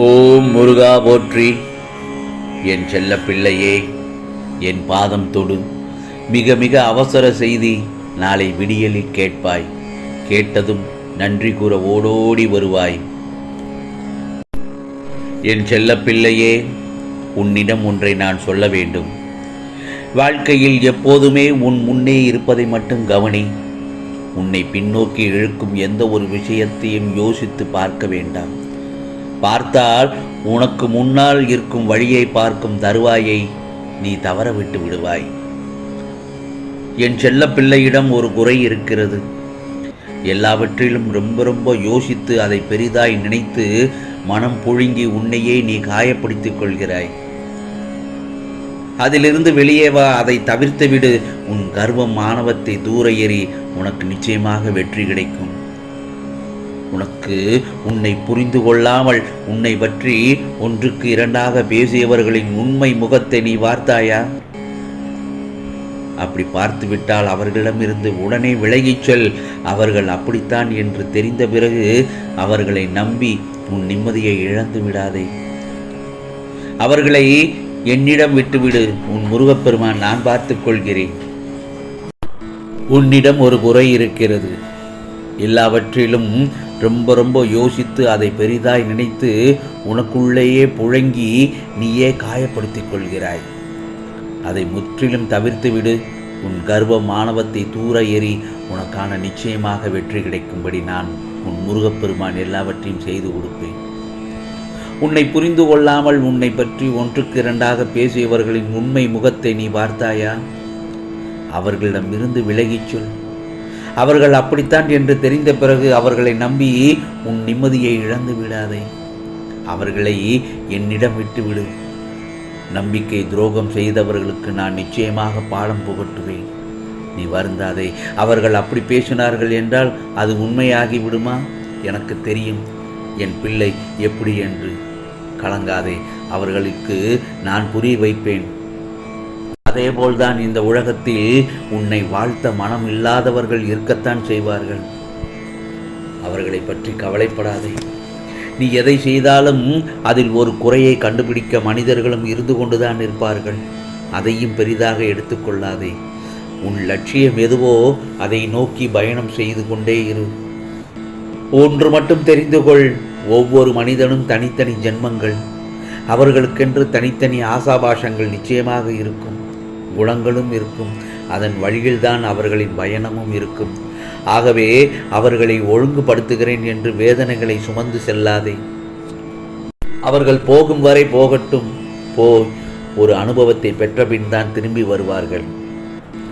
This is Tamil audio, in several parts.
ஓம் முருகா போற்றி. என் செல்ல பிள்ளையே என் பாதம் தொடு. மிக மிக அவசர செய்தி நாளை விடியலில் கேட்பாய். கேட்டதும் நன்றி கூற ஓடோடி வருவாய். என் செல்ல பிள்ளையே உன்னிடம் ஒன்றை நான் சொல்ல வேண்டும். வாழ்க்கையில் எப்போதுமே உன் முன்னே இருப்பதை மட்டும் கவனி. உன்னை பின்னோக்கி இழுக்கும் எந்த ஒரு விஷயத்தையும் யோசித்து பார்க்க வேண்டாம். பார்த்தால் உனக்கு முன்னால் இருக்கும் வழியை பார்க்கும் தருவாயை நீ தவற விட்டு விடுவாய். என் செல்ல பிள்ளையிடம் ஒரு குறை இருக்கிறது. எல்லாவற்றிலும் ரொம்ப ரொம்ப யோசித்து அதை பெரிதாய் நினைத்து மனம் புழுங்கி உன்னையே நீ காயப்படுத்திக் கொள்கிறாய். அதிலிருந்து வெளியே வா அதை தவிர்த்து விடு உன் கர்வம் மாணவத்தை தூர எறி உனக்கு நிச்சயமாக வெற்றி கிடைக்கும். உனக்கு உன்னை புரிந்து கொள்ளாமல் உன்னை பற்றி ஒன்றுக்கு இரண்டாக பேசியவர்களின் உண்மை முகத்தை நீ பார்த்தாயா? அப்படி பார்த்து விட்டால் அவர்களிடமிருந்து உடனே விலகிச் செல். அவர்கள் அப்படித்தான் என்று தெரிந்த பிறகு அவர்களை நம்பி உன் நிம்மதியை இழந்து விடாதே. அவர்களை என்னிடம் விட்டுவிடு. உன் முருகப்பெருமான் நான் பார்த்துக் கொள்கிறேன். உன்னிடம் ஒரு குறை இருக்கிறது. எல்லாவற்றிலும் ரொம்ப ரொம்ப யோசித்து அதை பெரிதாய் நினைத்து உனக்குள்ளேயே புழங்கி நீயே காயப்படுத்திக் கொள்கிறாய். அதை முற்றிலும் தவிர்த்து விடு. உன் கர்வ மாணவத்தை தூர எறி உனக்கான நிச்சயமாக வெற்றி கிடைக்கும்படி நான் உன் முருகப்பெருமான் எல்லாவற்றையும் செய்து கொடுப்பேன். உன்னை புரிந்து கொள்ளாமல் உன்னை பற்றி ஒன்றுக்கு இரண்டாக பேசியவர்களின் உண்மை முகத்தை நீ பார்த்தாயா? அவர்களிடமிருந்து விலகிச் சொல். அவர்கள் அப்படித்தான் என்று தெரிந்த பிறகு அவர்களை நம்பி உன் நிம்மதியை இழந்து விடாதே. அவர்களை என்னிடம் விட்டுவிடு நம்பிக்கை துரோகம் செய்தவர்களுக்கு நான் நிச்சயமாக பாடம் புகட்டுவேன். நீ வருந்தாதே. அவர்கள் அப்படி பேசினார்கள் என்றால் அது உண்மையாகி விடுமா? எனக்கு தெரியும். என் பிள்ளை எப்படி என்று. கலங்காதே. அவர்களுக்கு நான் புரிய வைப்பேன். அதேபோல்தான் இந்த உலகத்தில் உன்னை வாழ்த்த மனம் இல்லாதவர்கள் இருக்கத்தான் செய்வார்கள். அவர்களை பற்றி கவலைப்படாதே. நீ எதை செய்தாலும் அதில் ஒரு குறையை கண்டுபிடிக்க மனிதர்களும் இருந்து கொண்டுதான் இருப்பார்கள் அதையும் பெரிதாக எடுத்துக்கொள்ளாதே. உன் லட்சியம் எதுவோ அதை நோக்கி பயணம் செய்து கொண்டே இரு. ஒன்று மட்டும் தெரிந்து கொள். ஒவ்வொரு மனிதனும் தனித்தனி ஜென்மங்கள். அவர்களுக்கென்று தனித்தனி ஆசாபாஷங்கள் நிச்சயமாக இருக்கும். குணங்களும் இருக்கும். அதன் வழியில்தான் அவர்களின் பயணமும் இருக்கும். ஆகவே அவர்களை ஒழுங்குபடுத்துகிறேன் என்று வேதனைகளை சுமந்து செல்லாதே. அவர்கள் போகும் வரை போகட்டும். போய் ஒரு அனுபவத்தை பெற்றபின் தான் திரும்பி வருவார்கள்.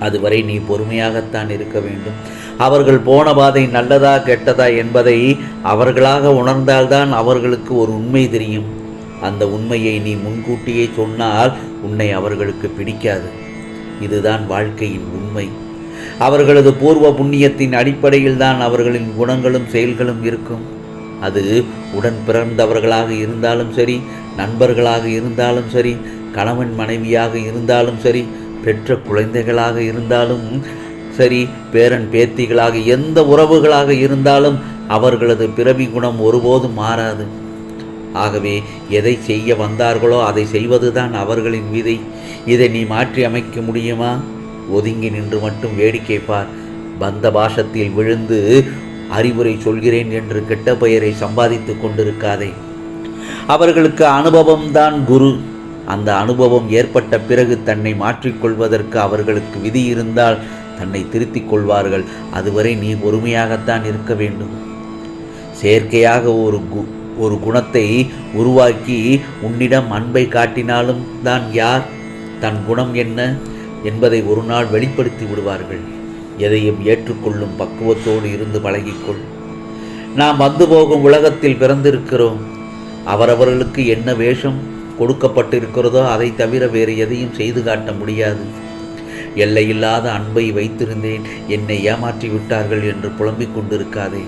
அதுவரை நீ பொறுமையாகத்தான் இருக்க வேண்டும். அவர்கள் போன பாதை நல்லதா கெட்டதா என்பதை அவர்களாக உணர்ந்தால்தான் அவர்களுக்கு ஒரு உண்மை தெரியும். அந்த உண்மையை நீ முன்கூட்டியே சொன்னால் உன்னை அவர்களுக்கு பிடிக்காது. இதுதான் வாழ்க்கையின் உண்மை. அவர்களது பூர்வ புண்ணியத்தின் அடிப்படையில் தான் அவர்களின் குணங்களும் செயல்களும் இருக்கும். அது உடன் பிறந்தவர்களாக இருந்தாலும் சரி நண்பர்களாக இருந்தாலும் சரி கணவன் மனைவியாக இருந்தாலும் சரி பெற்ற குழந்தைகளாக இருந்தாலும் சரி பேரன் பேத்திகளாக எந்த உறவுகளாக இருந்தாலும் அவர்களது பிறவி குணம் ஒருபோதும் மாறாது. ஆகவே எதை செய்ய வந்தார்களோ அதை செய்வதுதான் அவர்களின் விதை. இதை நீ மாற்றி அமைக்க முடியுமா? ஒதுங்கி நின்று மட்டும் வேடிக்கை பார். பந்த பாஷத்தில் விழுந்து அறிவுரை சொல்கிறேன் என்று கெட்ட பெயரை சம்பாதித்து கொண்டிருக்காதே. அவர்களுக்கு அனுபவம்தான் குரு. அந்த அனுபவம் ஏற்பட்ட பிறகு தன்னை மாற்றிக்கொள்வதற்கு அவர்களுக்கு விதி இருந்தால் தன்னை திருத்திக் கொள்வார்கள். அதுவரை நீ பொறுமையாகத்தான் இருக்க வேண்டும். செயற்கையாக ஒரு கு ஒரு குணத்தை உருவாக்கி உன்னிடம் அன்பை காட்டினாலும் தான் யார்? தன் குணம் என்ன? என்பதை ஒரு நாள் வெளிப்படுத்தி விடுவார்கள். எதையும் ஏற்றுக்கொள்ளும் பக்குவத்தோடு இருந்து பழகிக்கொள். நாம் வந்து போகும் உலகத்தில் பிறந்திருக்கிறோம். அவரவர்களுக்கு என்ன வேஷம் கொடுக்கப்பட்டிருக்கிறதோ அதை தவிர வேறு எதையும் செய்து காட்ட முடியாது. எல்லையில்லாத அன்பை வைத்திருந்தேன். என்னை ஏமாற்றி விட்டார்கள் என்று புலம்பிக் கொண்டிருக்காதே.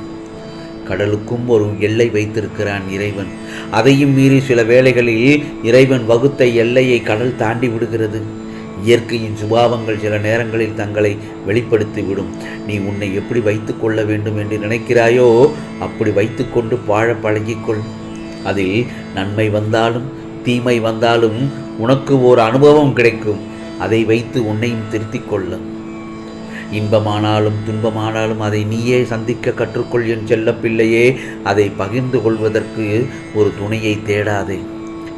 கடலுக்கும் ஒரு எல்லை வைத்திருக்கிறான் இறைவன். அதையும் மீறி சில வேளைகளில் இறைவன் வகுத்த எல்லையை கடல் தாண்டி விடுகிறது. இயற்கையின் சுபாவங்கள் சில நேரங்களில் தங்களை வெளிப்படுத்திவிடும் நீ உன்னை எப்படி வைத்து கொள்ள வேண்டும் என்று நினைக்கிறாயோ அப்படி வைத்துக்கொண்டு வாழ பழகிக்கொள். அதில் நன்மை வந்தாலும் தீமை வந்தாலும் உனக்கு ஒரு அனுபவம் கிடைக்கும். அதை வைத்து உன்னையும் திருத்திக் கொள்ளும் இன்பமானாலும் துன்பமானாலும் அதை நீயே சந்திக்க கற்றுக்கொள் என் செல்லப்பிள்ளையே. அதை பகிர்ந்து கொள்வதற்கு ஒரு துணையை தேடாதே.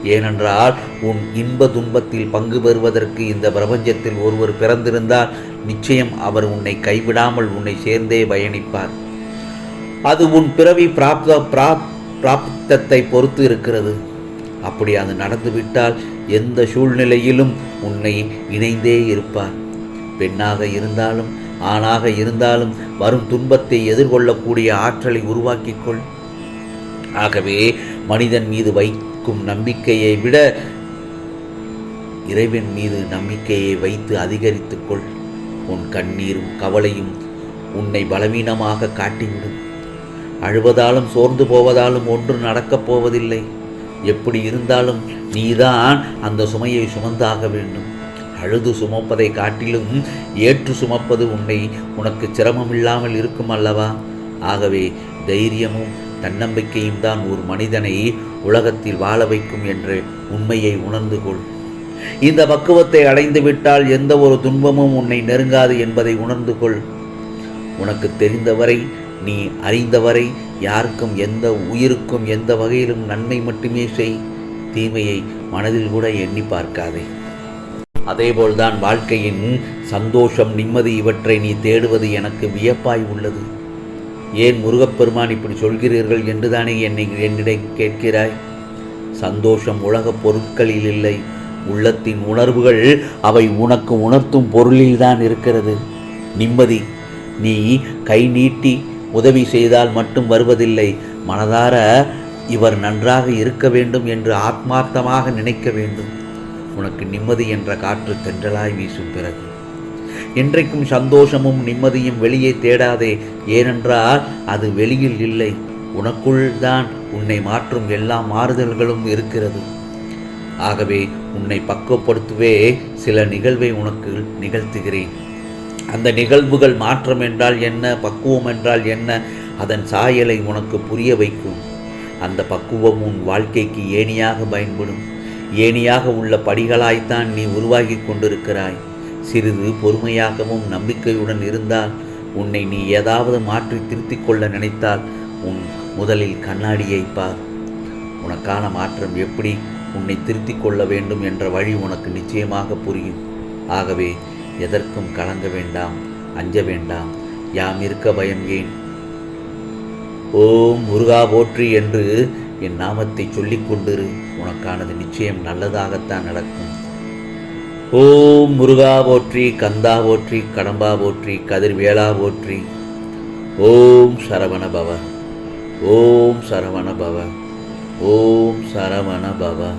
ஏனென்றால் உன் இன்ப துன்பத்தில் பங்கு பெறுவதற்கு இந்த பிரபஞ்சத்தில் ஒருவர் பிறந்திருந்தால் நிச்சயம் அவர் உன்னை கைவிடாமல் உன்னை சேர்ந்தே பயணிப்பார். அது உன் பிறவி பிராப்த பிராப் பிராப்தத்தை பொறுத்து இருக்கிறது. அப்படி அது நடந்துவிட்டால் எந்த சூழ்நிலையிலும் உன்னை இணைந்தே இருப்பார். பெண்ணாக இருந்தாலும் ஆணாக இருந்தாலும் வரும் துன்பத்தை எதிர்கொள்ளக்கூடிய ஆற்றலை உருவாக்கிக் கொள் ஆகவே மனிதன் மீது வைக்கும் நம்பிக்கையை விட இறைவன் மீது நம்பிக்கையை வைத்து அதிகரித்துக் கொள் உன் கண்ணீரும் கவலையும் உன்னை பலவீனமாக காட்டிவிடும். அழுவதாலும் சோர்ந்து போவதாலும் ஒன்று நடக்கப் போவதில்லை. எப்படி இருந்தாலும் நீதான் அந்த சுமையை சுமந்தாக வேண்டும். அழுது சுமப்பதை காட்டிலும் ஏற்று சுமப்பது உன்னை உனக்கு சிரமமில்லாமல் இருக்கும் அல்லவா? ஆகவே தைரியமும் தன்னம்பிக்கையும் தான் ஒரு மனிதனை உலகத்தில் வாழ வைக்கும் என்று உண்மையை உணர்ந்து கொள். இந்த பக்குவத்தை அடைந்து விட்டால் எந்த ஒரு துன்பமும் உன்னை நெருங்காது என்பதை உணர்ந்து கொள். உனக்கு தெரிந்தவரை நீ அறிந்தவரை யாருக்கும் எந்த உயிருக்கும் எந்த வகையிலும் நன்மை மட்டுமே செய். தீமையை மனதில் கூட எண்ணி பார்க்காதே. அதேபோல்தான் வாழ்க்கையின் சந்தோஷம் நிம்மதி இவற்றை நீ தேடுவது எனக்கு வியப்பாய் உள்ளது. ஏன் முருகப்பெருமான் இப்படி சொல்கிறீர்கள் என்றுதானே என்னை என்னிடம் கேட்கிறாய்? சந்தோஷம் உலகப் பொருட்களில் இல்லை. உள்ளத்தின் உணர்வுகள் அவை உனக்கு உணர்த்தும் பொருளில்தான் இருக்கிறது. நிம்மதி நீ கை நீட்டி உதவி செய்தால் மட்டும் வருவதில்லை. மனதார இவர் நன்றாக இருக்க வேண்டும் என்று ஆத்மார்த்தமாக நினைக்க வேண்டும். உனக்கு நிம்மதி என்ற காற்று தென்றலாய் வீசும் பிறகு. என்றைக்கும் சந்தோஷமும் நிம்மதியும் வெளியே தேடாதே ஏனென்றால் அது வெளியில் இல்லை. உனக்குள் தான் உன்னை மாற்றும் எல்லா மாறுதல்களும் இருக்கிறது. ஆகவே உன்னை பக்குவப்படுத்தவே சில நிகழ்வை உனக்கு நிகழ்த்துகிறேன். அந்த நிகழ்வுகள் மாற்றம் என்றால் என்ன பக்குவம் என்றால் என்ன அதன் சாயலை உனக்கு புரிய வைக்கும். அந்த பக்குவம் உன் வாழ்க்கைக்கு ஏணியாக பயன்படும். ஏணியாக உள்ள படிகளாய்த்தான் நீ உருவாகி கொண்டிருக்கிறாய். சிறிது பொறுமையாகவும் நம்பிக்கையுடன் இருந்தால் உன்னை நீ ஏதாவது மாற்றி திருத்திக் கொள்ள நினைத்தால் உன் முதலில் கண்ணாடியை பார். உனக்கான மாற்றம் எப்படி உன்னை திருத்திக் கொள்ள வேண்டும் என்ற வழி உனக்கு நிச்சயமாக புரியும். ஆகவே எதற்கும் கலங்க வேண்டாம் அஞ்ச வேண்டாம் யாம் இருக்க பயம் ஏன்? ஓம் முருகா போற்றி என்று என் நாமத்தை சொல்லிக் கொண்டிரு. உனக்கானது நிச்சயம் நல்லதாகத்தான் நடக்கும். ஓம் முருகா போற்றி கந்தா போற்றி கடம்பா போற்றி கதிர்வேளா போற்றி. ஓம் சரவண பவ. ஓம் சரவண பவ. ஓம் சரவண பவ.